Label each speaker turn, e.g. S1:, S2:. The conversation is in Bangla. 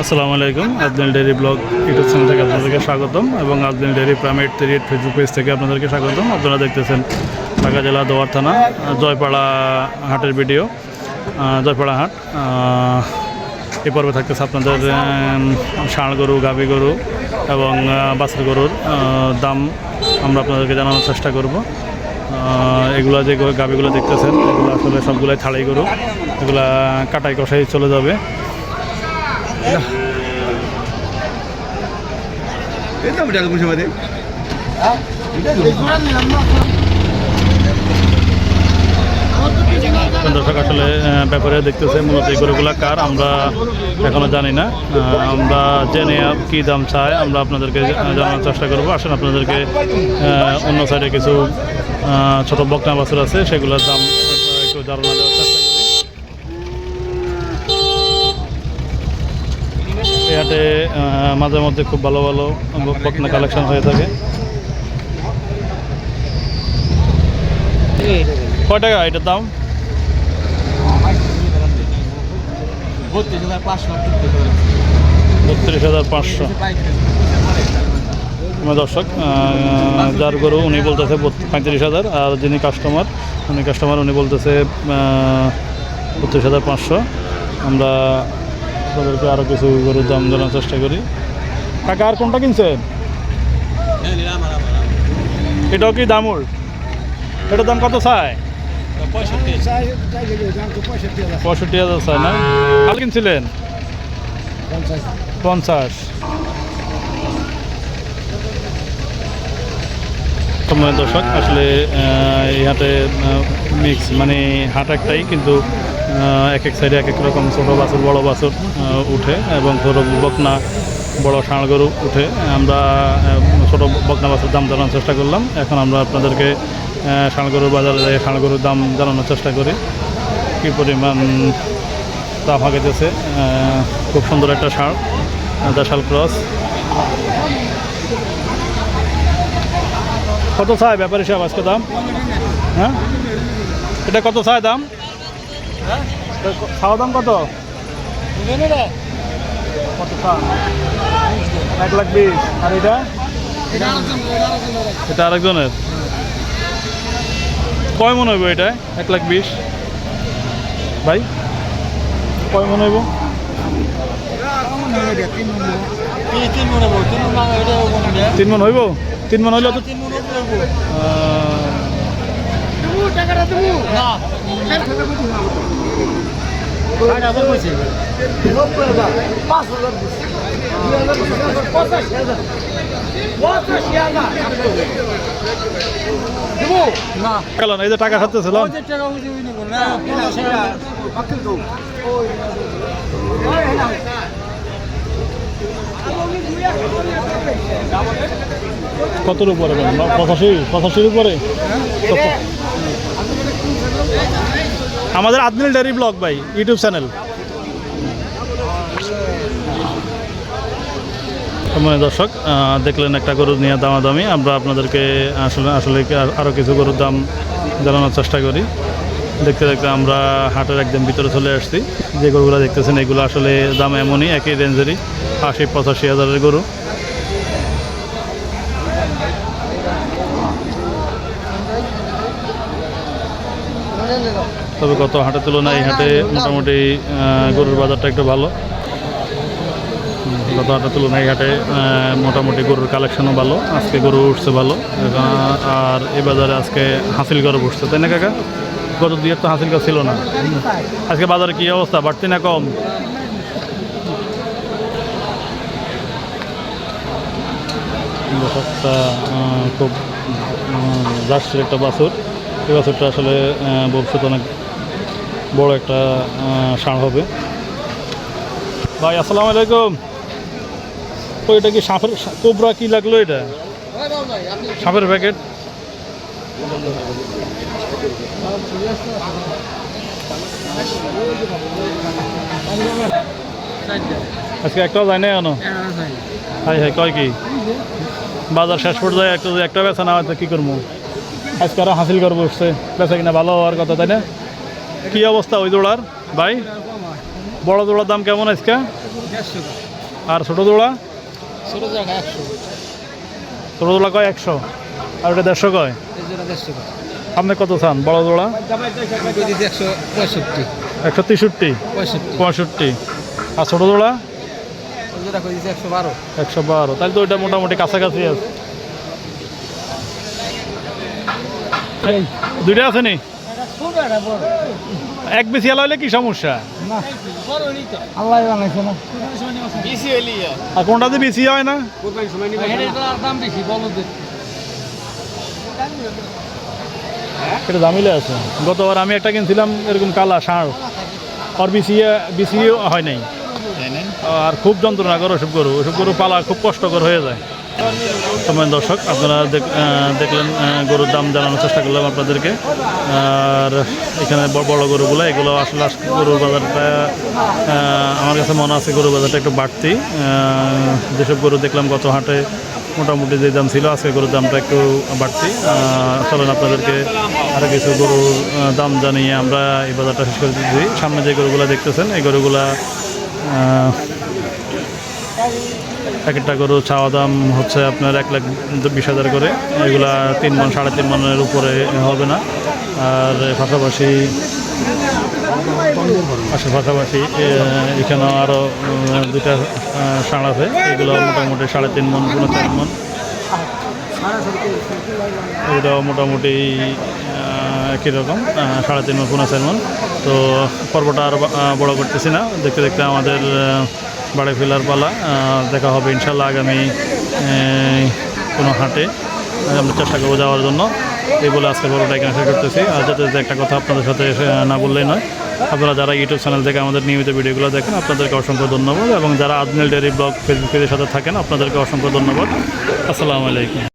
S1: আসসালামু আলাইকুম Ajmil dairy blog YouTube channel থেকে আপনাদেরকে স্বাগতম এবং আজমিল ডেয়ারি প্রাইমেট থ্রি ফেসবুক পেজ থেকে আপনাদেরকে স্বাগতম। আপনারা দেখতেছেন ঢাকা জেলা দোয়ার থানা, জয়পাড়া হাটের ভিডিও জয়পাড়া হাট। এই পর্বে থাকতেছে আপনাদের ষাঁড় গরু গাভী গরু এবং বাছুর গরুর দাম আমরা আপনাদেরকে জানানোর চেষ্টা করব। এগুলো যে গাভীগুলো দেখতেছেন এগুলো আসলে সবগুলাই ছাড়াই গরু। এগুলা কাটাই কষাই চলে যাবে।
S2: এটা বিটাল
S1: দর্শক আসলে ব্যাপারে দেখতেছে মূলত এই গরুগুলা কার, আমরা এখনও জানি না। আমরা জেনে কি দাম চাই আমরা আপনাদেরকে জানানোর চেষ্টা করব। আসেন আপনাদেরকে অন্য সাইডে কিছু ছোট বকনা বাছুর আছে, সেগুলোর দাম একটু ধারণা দেওয়ার চেষ্টা করি। হাটে মাঝে মধ্যে খুব ভালো ভালো বকনা কালেকশন হয়ে থাকে। কয় টাকা এটার দাম? বত্রিশ হাজার পাঁচশো। দর্শক যার গরু উনি বলতেছে পঁয়ত্রিশ হাজার, আর যিনি কাস্টমার উনি কাস্টমার উনি বলতেছে বত্রিশ হাজার পাঁচশো। আমরা আপনাদেরকে আরও কিছু গরুর দাম জানার চেষ্টা করি। কাকা, আর কোনটা কিনছেন? এটাও কি দামুর এটার দাম কত চায়? পঁয়ষট্টি হাজার চায় না? কাল কিনছিলেন? পঞ্চাশ। সময় দর্শক, আসলে হাটে মিক্স মানে হাট একটাই, কিন্তু এক এক সাইডে এক এক রকম ছোটো বাছুর, বড় বাছুর উঠে এবং ছোটো বকনা, বড় ষাঁড় গরু উঠে। আমরা ছোটো বকনা বাছুর দাম জানানোর চেষ্টা করলাম। এখন আমরা আপনাদেরকে আহ, ষাঁড় গরুর বাজারে যাই ষাঁড় গরুর দাম জানানোর চেষ্টা করি। কী পরিমাণ দাম হাগেতেছে খুব সুন্দর একটা ষাঁড় দেশাল ক্রস। কত চাই ব্যাপারী সাহেব আজকে দাম? হ্যাঁ? এটা কত চাই দাম? খাওয়া দাম কত? কত এক লাখ বিশ। আর এটা? এটা আরেকজনের? কয় মন হইব এটা? এক লাখ বিশ। ভাই কয় মন হইব? তিন মন হইব? তিন মন হইলে আহ, গেল না। এই যে টাকা কতর উপরে পঁচাশি, পঁচাশির উপরে? আমাদের আদমিল ডেয়ারি ব্লগ ভাই, ইউটিউব চ্যানেল। মানে দর্শক দেখলেন একটা গরুর নিয়ে দামাদামি। আমরা আপনাদেরকে আসলে আসলে আর- আরও কিছু গরুর দাম জানানোর চেষ্টা করি। দেখতে দেখতে আমরা হাটের একদম ভিতরে চলে আসছি। যে গরুগুলো দেখতেছেন, এগুলো আসলে দাম এমনই, একই রেঞ্জেরই, আশি, পঁচাশি হাজারের গরু। তবে গত হাটের তুলনায় এই হাটে মোটামুটি গরুর বাজারটা একটু ভালো। গত হাটের তুলনায় হাটে মোটামুটি গরুর কালেকশনও ভালো আজকে গরু উঠছে ভালো আর এ বাজারে আজকে হাসিল গরু উঠছে তাই না কাকা? গত দুই তো হাসিল ছিল না। আজকে বাজারে কী অবস্থা বাড়তি না কম? আহ, খুব জার্সির একটা বাছুর। এই বাছুরটা আসলে ভবিষ্যতে অনেক বড় একটা ষাঁড় হবে। ভাই আসসালামু আলাইকুম। তো এটা কি সাপের কোবরা কি লাগল এটা? সাপের প্যাকেট আজকে একটাও যায় না এখনও? হাই হাই, কয় কি? বাজার শেষ পর্যায়ে একটা একটা বেচা না হয় কী করব? আজকে আরও হাসিল করব বসছে বেচা কিনা ভালো হওয়ার কথা, তাই না? কি অবস্থা ওই দোড়ার ভাই? বড় দোড়ার দাম কেমন আজকে? আর ছোট দোড়া
S2: ছোট জায়গা একশো।
S1: ছোট কয় একশো? আর ওটা দেড়শো কয়?
S2: জোড়া
S1: আপনি কত চান? বড় দোড়া
S2: একশো পঁয়ষট্টি
S1: একশো তেষট্টি।
S2: পঁয়ষট্টি।
S1: আর ছোট
S2: জোড়া? একশো বারো।
S1: একশো বারো। তাহলে তো ওইটা মোটামুটি কাছাকাছি আছে। দুইটা আছে নি? এক বেশি আলা হলে কি সমস্যা?
S2: আল্লাহ বানাইছে না।
S1: আর কোনটাতে বেশি হয় না?
S2: দাম বেশি বলদের
S1: এটা দামিলে আছে। গতবার আমি একটা কিনছিলাম এরকম কালা ষাঁড়। আর বেশি বেশি হয় নাই? আর খুব যন্ত্রণা করো ওসব গরু। ওসব গরু পালা খুব কষ্টকর হয়ে যায়। সময় দর্শক, আপনারা দেখলেন গরুর দাম জানানোর চেষ্টা করলাম আপনাদেরকে। আর এখানে ব- বড় গরুগুলো, এগুলো আসলে আজকে গরুর বাজারটা আমার কাছে মনে আছে গরুর বাজারটা একটু বাড়তি। যেসব গরু দেখলাম গত হাটে মোটামুটি যে দাম ছিল, আজকে গরুর দামটা একটু বাড়তি। চলেন আপনাদেরকে আরও কিছু গরুর দাম জানিয়ে আমরা এই বাজারটা শেষ করে দিচ্ছি সামনে যে গরুগুলো দেখতেছেন, এই গরুগুলা একটা গরু চাওয়া দাম হচ্ছে আপনার এক লাখ বিশ হাজার করে। এগুলা তিন মন সাড়ে তিন মনের উপরে হবে না। আর পাশাপাশি পাশে পাশাপাশি এ, এখানেও আরও দুটা ষাঁড় আছে। এগুলো মোটামুটি সাড়ে তিন মন কোনো চার মন। এগুলো মোটামুটি একই রকম সাড়ে তিন মন পনেরো চার মন। তো পর্বটা আর বড় করতেছি না। দেখতে দেখতে আমাদের বাড়ি ফেলার পালা দেখা হবে ইনশাল্লাহ আগামী কোনো হাটে। আমরা চেষ্টা করব যাওয়ার জন্য। এই বলে আজকে বড়টা এখানে আশা করতেছি। আর যাতে একটা কথা আপনাদের সাথে না বললেই নয়, আপনারা যারা ইউটিউব চ্যানেল থেকে আমাদের নিয়মিত ভিডিওগুলো দেখেন, আপনাদেরকে অসংখ্য ধন্যবাদ। এবং যারা আদমিল ডেয়ারি ব্লগ ফেসবুক পেজের সাথে থাকেন, আপনাদেরকে অসংখ্য ধন্যবাদ। আসসালামু আলাইকুম।